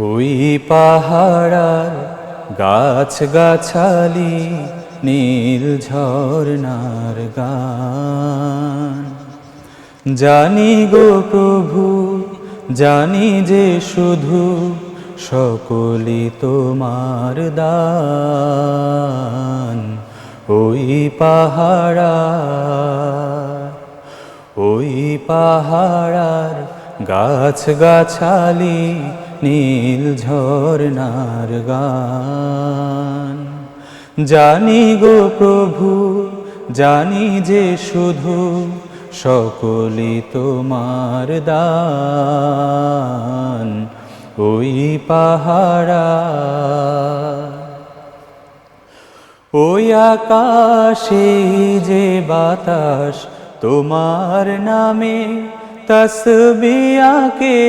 ওই পাহাড়ার গাছ গাছালি নীল ঝর্ণার গান। জানি গো প্রভু, জানি যে শুধু সকলি তোমার দান। ওই পাহাড়া ওই পাহাড়ার গাছ গাছালি নীল ঝর্ণার গান। জানি গো প্রভু, জানি যে শুধু সকলি তোমার দান। ওই পাহাড়া, ওই আকাশে যে বাতাস, তোমার নামে তসবিয়াকে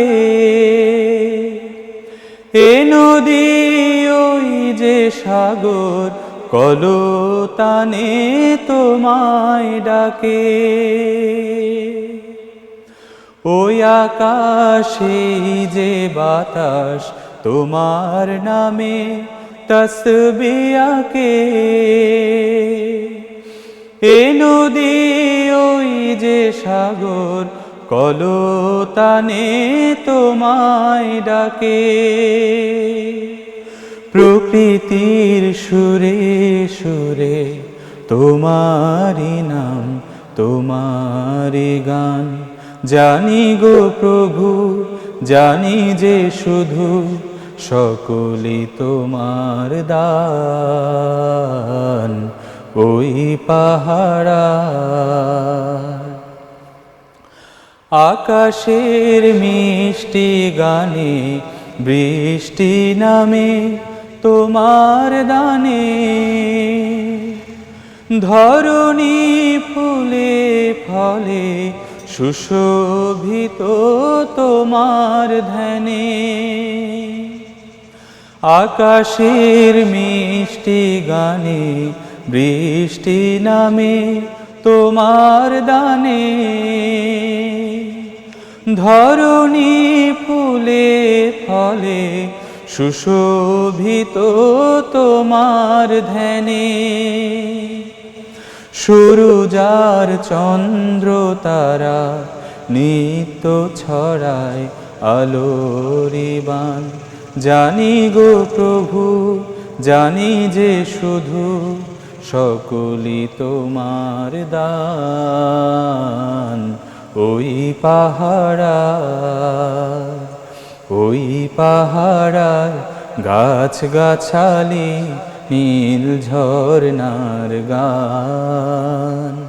এ নদী, ওই যে সাগর, কলতানে তোমায় ডাকে। ওই আকাশে যে বাতাস, তোমার নামে তসবিয়াকে এ নদী, ওই যে সাগর কলতানে তোমায় ডাকে। প্রকৃতির সুরে সুরে তোমারি নাম তোমারি গান। জানি গো প্রভু, জানি যে শুধু সকলি তোমার দান। ওই পাহাড়া আকাশের মিষ্টি গানে বৃষ্টি নামে তোমার দানে। ধরণী ফুলে ফলে সুশোভিত তোমার ধ্যানে। আকাশের মিষ্টি গানে বৃষ্টি নামে তোমার দানে। ধরণী ফুলে ফলে সুশোভিত তোমার ধ্যানে। সুরুজার চন্দ্র তারা নিত্য ছড়ায় আলোরিবান জানি গো প্রভু, জানি যে শুধু সকলি তোমার দান। ওই পাহাড়া, ওই পাহাড়ার গাছ গাছালি নীল ঝর্ণার গান।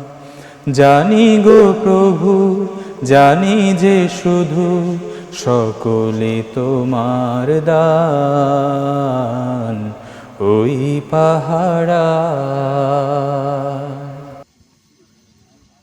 জানি গো প্রভু, জানি যে শুধু সকলে তোমার দান। ওই পাহাড়া।